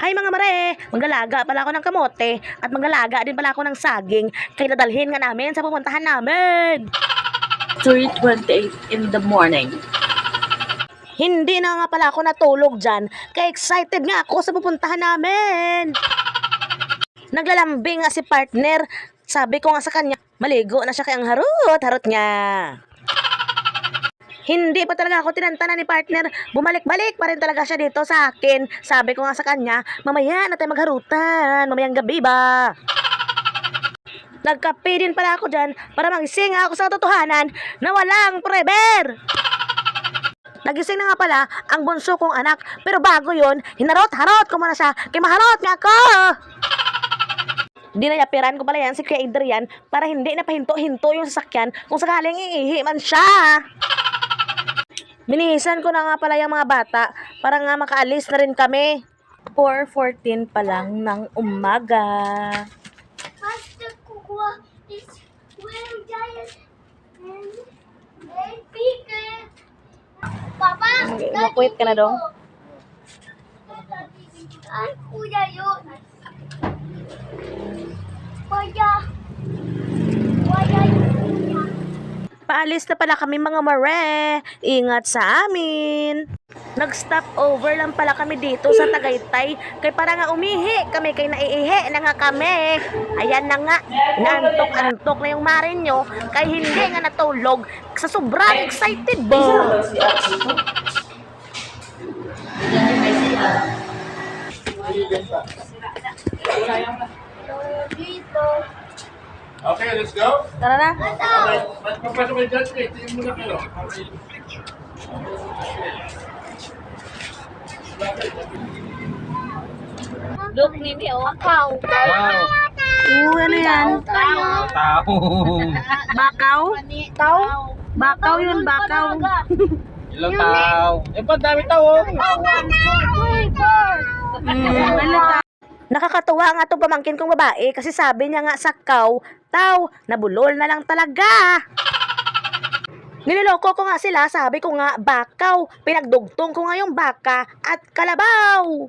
Hi mga mare! Maglalaga pala ako ng kamote at maglalaga din pala ako ng saging kaya dadalhin nga namin sa pupuntahan namin. 3.28 in the morning. Hindi na nga pala ako natulog dyan kaya excited nga ako sa pupuntahan namin. Naglalambing nga si partner. Sabi ko nga sa kanya, maligo na siya kaya ang harot, harot niya. Hindi pa talaga ako tinantana ni partner. Bumalik-balik pa rin talaga siya dito sa akin. Sabi ko nga sa kanya, mamaya na tayo magharutan. Mamayang gabi ba? Nagkape din pala ako dyan para magising ako sa katotohanan na walang preber. Nagising na nga pala ang bunso kong anak. Pero bago yon, hinarot-harot ko muna siya. Kay maharot nga ako! Dinayapiran ko pala yan si Kuya Adrian para hindi na pahinto-hinto yung sasakyan kung sakaling iihi man siya. Minihisan ko na nga pala yung mga bata para nga makaalis na rin kami. 4.14 pa lang ng umaga. Master Kukua is wearing giant and. Papa, Okay, makuwit ka na dong? Ay, kuya yun. Kuya. Kuya yun. Paalis na pala kami mga mare. Ingat sa amin. Nag-stop over lang pala kami dito sa Tagaytay. Kay para nga umihi kami, kay naiihi na nga kami. Ayan na nga, naantok-antok na yung mare nyo. Kay hindi nga natulog. Sa sobrang excited ba? Dito. Okay, let's go. Tara na. Okay, magpapasok kayo dyan. Tingin muna kayo. Look, Nini, oh. Pau. Wow. Oo, ano yan? Tao. Tao. Bakaw? Tao. Bakaw yun, bakaw. Ilang tao? Eh, pa dami tao. Nakakatuwa nga itong pamangkin kong babae kasi sabi niya nga sa kaw, taw, nabulol na lang talaga. Niloloko ko nga sila, sabi ko nga bakaw, pinagdugtong ko nga yung baka at kalabaw.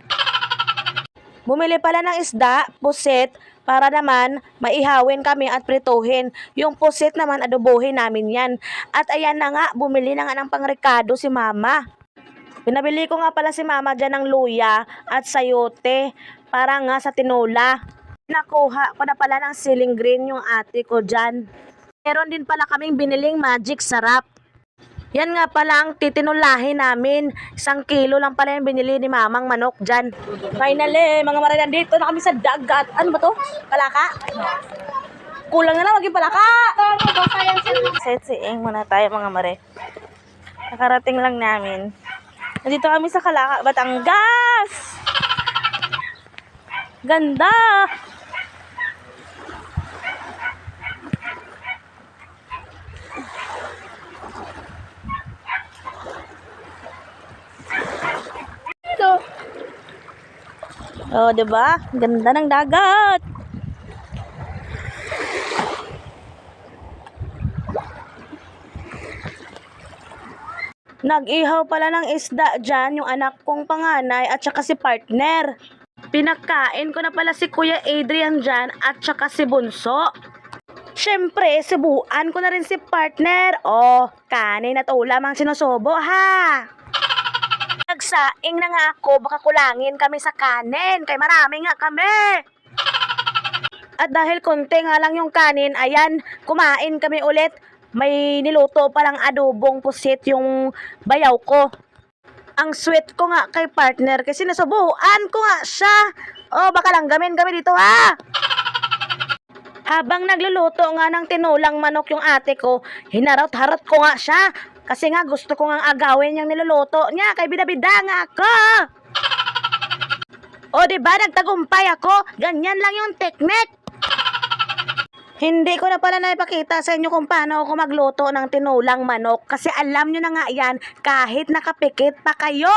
Bumili pala ng isda, pusit, para naman maihawin kami at prituhin. Yung pusit naman adobohin namin yan. At ayan na nga, bumili na nga ng pangrekado si mama. Pinabili ko nga pala si mama dyan ng luya at sayote para nga sa tinola. Nakuha ko na pala ng ceiling green yung ate ko dyan. Meron din pala kaming biniling magic sarap. Yan nga pala ang titinulahin namin. Isang kilo lang pala yung binili ni mamang manok dyan. Finally, mga marinan dito na kami sa dagat. Ano ba to? Palaka? Kulang na lang maging palaka. Setseing muna tayo mga mare. Nakarating lang namin. Nandito kami sa Kalaka, Batangas! Ganda! Ito. Oh, 'di ba? Ganda ng dagat. Nag-ihaw pala ng isda dyan yung anak kong panganay at saka si partner. Pinakain ko na pala si Kuya Adrian dyan at saka si Bunso. Siyempre, sibuan ko na rin si partner. Oh, kanin at ulam ang sinusubo ha. Nagsaing na nga ako, baka kulangin kami sa kanin. Kay marami nga kami. At dahil konti nga lang yung kanin, ayan, kumain kami ulit. May niluto palang adobong pusit yung bayaw ko. Ang sweet ko nga kay partner kasi nasubuan ko nga siya. Oh, baka lang gamin kami dito ha. Habang nagluluto nga ng tinulang manok yung ate ko, hinarot-harot ko nga siya. Kasi nga gusto ko nga agawin yung niluluto niya kay bidabida nga ako. O di ba nagtagumpay ako? Ganyan lang yung technique. Hindi ko na pala naipakita sa inyo kung paano ako magluto ng tinulang manok kasi alam nyo na nga yan kahit nakapikit pa kayo.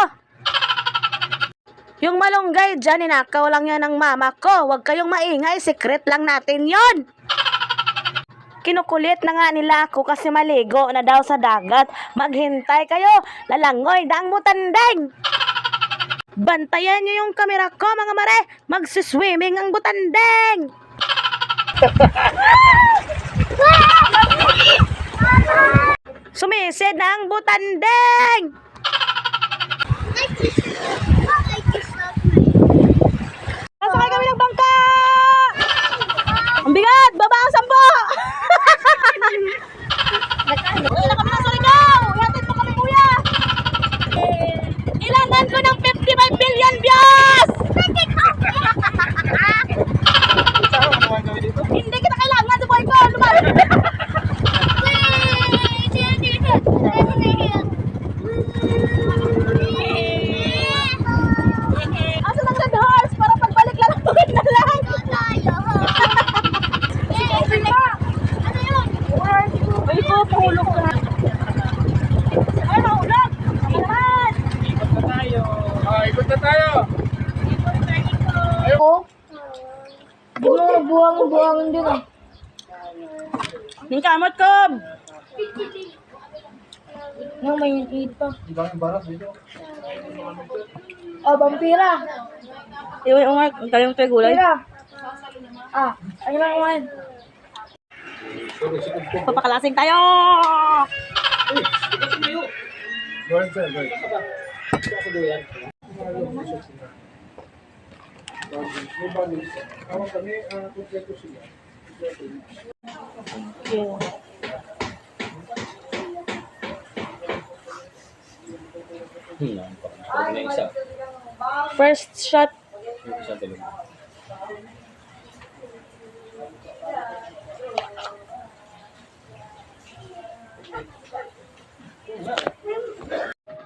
Yung malunggay dyan, inakaw lang yan ng mama ko. Huwag kayong maingay, secret lang natin yon. Kinukulit na nga nila ako kasi maligo na daw sa dagat. Maghintay kayo, lalangoy, dang mutandeng. Bantayan niyo yung kamera ko mga mare. Magsiswimming ang butandeng. Sumisid ang butandeng. Nasakay kami ng bangka! Ang bigat! Baba ang sampo! Uy, na kami ng Surigao! Ihatid mo kami, kuya! Ilangan ko ng 55 billion views! Hindi kita kailangan sa buhay ko! Lumari! Asa ng red horse? Para pagbalik lang tuwid na lang! Ay po, pahulog ka! Ay, mahulog! Ayan! Ikot na tayo. Ah, ikot na tayo. Ako? Di mo nagbuhangin-buhangin din ah. Yung kamot ko! Nang may baras dito. Oh, vampira. Iwan umar, ang talim tayo gulay. Vampira. Ah, ano lang kumain? Papakalasing tayo! Go ahead, sir. Go ahead. Ako kami, ah, kumpleto sila. First shot.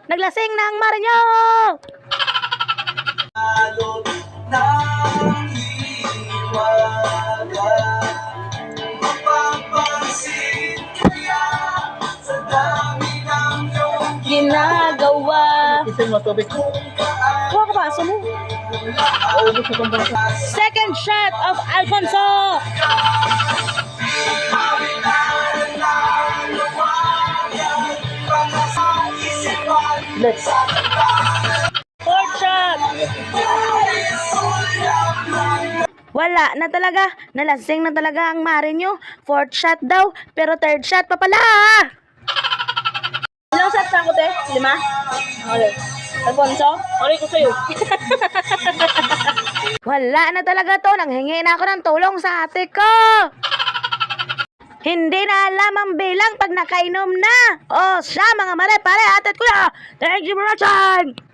Naglasing na ang Marinyo! Ginagawa. Kisin mo tubig. Kuha ka ba? mo. Second shot of Alfonso. Let's. Wala na talaga. Nalasing na talaga ang Marinyo. Fourth shot daw. Pero third shot pa pala. Ilang shot na ako, te? Lima? Okay. Alfonso? Okay ko sa'yo. Wala na talaga to. Nanghingi na ako ng tulong sa ate ko. Hindi na alam ang bilang pag nakainom na. Oh, siya mga mare, pare, ate at kuya. Thank you for watching.